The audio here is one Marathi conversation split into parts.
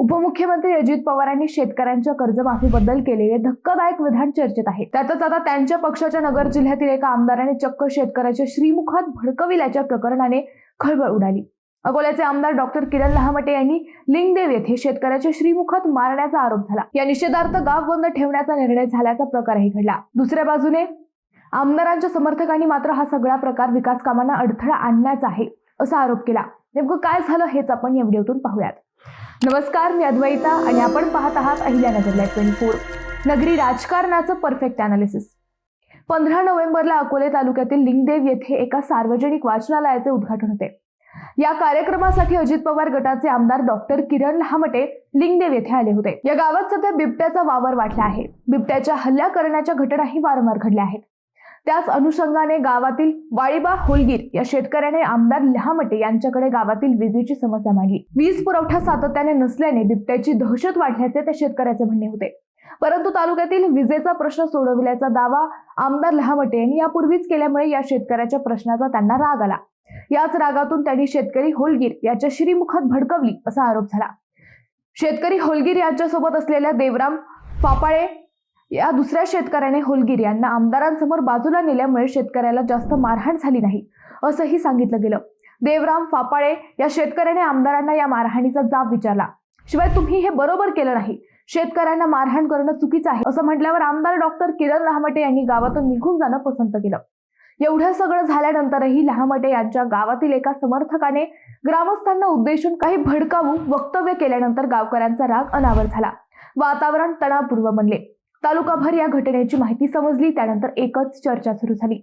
उपमुख्यमंत्री अजित पवारांनी शेतकऱ्यांच्या कर्जमाफीबद्दल केलेले धक्कादायक विधान चर्चेत आहे. त्यातच आता त्यांच्या पक्षाच्या नगर जिल्ह्यातील एका आमदाराने चक्क शेतकऱ्याच्या श्रीमुखात भडकविल्याच्या प्रकरणाने खळबळ उडाली. अकोल्याचे आमदार डॉक्टर किरण लहामटे यांनी लिंगदेव येथे शेतकऱ्याच्या श्रीमुखात मारण्याचा आरोप झाला. या निषेधार्थ गाव बंद ठेवण्याचा निर्णय झाल्याचा प्रकारही घडला. दुसऱ्या बाजूने आमदारांच्या समर्थकांनी मात्र हा सगळा प्रकार विकास कामांना अडथळा आणण्याचा आहे असा आरोप केला. नेमकं काय झालं हेच आपण या व्हिडिओतून पाहूयात. नमस्कार मी अद्वैता आणि आपण पाहत आहात अहिल्यानगरला ट्वेंटी फोर नगरी राजकारणाचं परफेक्ट अनालिसिस पंधरा नोव्हेंबरला अकोले तालुक्यातील लिंगदेव येथे एका सार्वजनिक वाचनालयाचे उद्घाटन होते. या कार्यक्रमासाठी अजित पवार गटाचे आमदार डॉक्टर किरण लहामटे लिंगदेव येथे आले होते. या गावात सध्या बिबट्याचा वावर वाढला आहे. बिबट्याच्या हल्ला करण्याच्या घटनाही वारंवार घडल्या आहेत. त्याच अनुषंगाने गावातील वाळीबा होलगीर या शेतकऱ्याने आमदार लहामटे यांच्याकडे गावातील विजेची समस्या मांडली. वीज पुरवठा सातत्याने नसल्याने बिबट्याची दहशत वाढल्याचे त्या शेतकऱ्याचे म्हणणे होते. परंतु तालुक्यातील विजेचा प्रश्न सोडविल्याचा दावा आमदार लहामटे यांनी यापूर्वीच केल्यामुळे या शेतकऱ्याच्या प्रश्नाचा त्यांना राग आला. याच रागातून त्यांनी शेतकरी होलगीर याच्या श्रीमुखात भडकवली असा आरोप झाला. शेतकरी होलगीर यांच्यासोबत असलेल्या देवराम फापाळे या दुसऱ्या शेतकऱ्याने होलगिर यांना आमदारांसमोर बाजूला नेल्यामुळे शेतकऱ्याला जास्त मारहाण झाली नाही असंही सांगितलं गेलं. देवराम फापाळे या शेतकऱ्याने आमदारांना या मारहाणीचा जाब विचारला. शिवाय तुम्ही हे बरोबर केलं नाही. शेतकऱ्यांना मारहाण करणं चुकीचं आहे असं म्हटल्यावर आमदार डॉक्टर किरण लहामटे यांनी गावातून निघून जाणं पसंत केलं. एवढं सगळं झाल्यानंतरही लहामटे यांच्या गावातील एका समर्थकाने ग्रामस्थांना उद्देशून काही भडकावू वक्तव्य केल्यानंतर गावकऱ्यांचा राग अनावर झाला. वातावरण तणावपूर्व बनले. तालुकाभर या घटनेची माहिती समजली त्यानंतर एकच चर्चा सुरू झाली.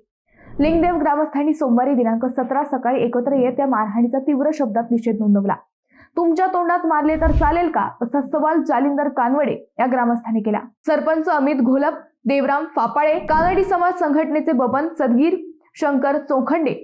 लिंगदेव ग्रामस्थांनी सोमवारी दिनांक सतरा सकाळी एकत्र येत या मारहाणीचा तीव्र शब्दात निषेध नोंदवला. तुमच्या तोंडात मारले तर चालेल का? असा सवाल जालिंदर कानवडे या ग्रामस्थांनी केला. सरपंच अमित घोलप देवराम फापाळे कानडी समाज संघटनेचे बबन सदगीर शंकर चोखंडे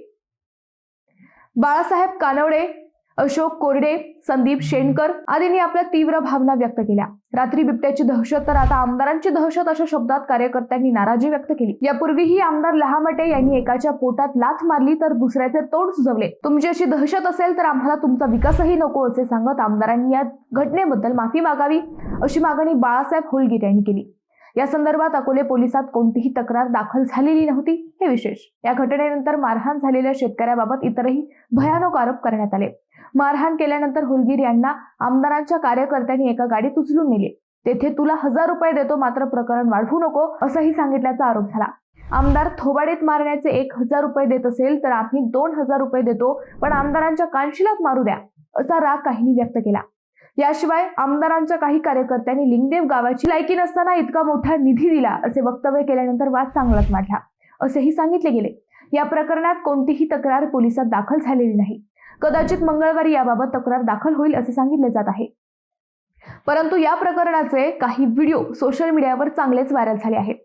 बाळासाहेब कानवडे अशोक कोरडे संदीप शेणकर आदींनी आपल्या तीव्र भावना व्यक्त केल्या. रात्री बिबट्याची दहशत तर आता आमदारांची दहशत अशा शब्दात कार्यकर्त्यांनी नाराजी व्यक्त केली. यापूर्वीही आमदार लहामटे यांनी एकाच्या पोटात लाथ मारली तर दुसऱ्याचे तोंड सुजवले. तुमची अशी दहशत असेल तर आम्हाला तुमचा विकासही नको असे सांगत आमदारांनी या घटनेबद्दल माफी मागावी अशी मागणी बाळासाहेब होलगीर यांनी केली. या संदर्भात अकोले पोलिसात कोणतीही तक्रार दाखल झालेली नव्हती. हे विशेष. या घटनेनंतर मारहाण झालेल्या शेतकऱ्याबाबत इतरही भयानक आरोप करण्यात आले. मारहाण केल्यानंतर होलगीर यांना आमदारांच्या कार्यकर्त्यांनी एका गाडीत उचलून नेले. तेथे तुला हजार रुपये देतो मात्र प्रकरण वाढवू नको असंही सांगितल्याचा आरोप झाला. आमदार थोबाडीत मारण्याचे एक हजार रुपये देत असेल तर आम्ही दोन हजार रुपये देतो पण आमदारांच्या कानशिलात मारू द्या असा राग काहींनी व्यक्त केला. याशिवाय आमदारांच्या काही कार्यकर्त्यांनी लिंगदेव गावाची लायकी नसताना इतका मोठा निधी दिला असे वक्तव्य केल्यानंतर वाद चांगलाच वाढला असेही सांगितले गेले. या प्रकरणात कोणतीही तक्रार पोलिसात दाखल झालेली नाही. कदाचित मंगळवारी याबाबत तक्रार दाखल होईल असे सांगितले जात आहे. परंतु या प्रकरणाचे काही व्हिडिओ सोशल मीडियावर चांगलेच व्हायरल झाले आहेत.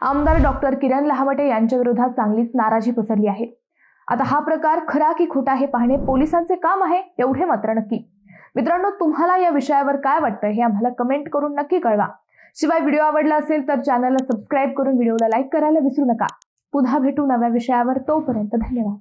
आमदार डॉक्टर किरण लहावटे यांच्या विरोधात चांगलीच नाराजी पसरली आहे. आता हा प्रकार खरा की खोटा हे पाहणे पोलिसांचे काम आहे एवढे मात्र नक्की. मित्रांनो तुम्हाला या विषयावर काय वाटतं हे आम्हाला कमेंट करून नक्की कळवा. शिवाय व्हिडिओ आवडला असेल तर चॅनलला सबस्क्राईब करून व्हिडिओला लाईक करायला विसरू नका. पुन्हा भेटू नव्या विषयावर. तोपर्यंत धन्यवाद.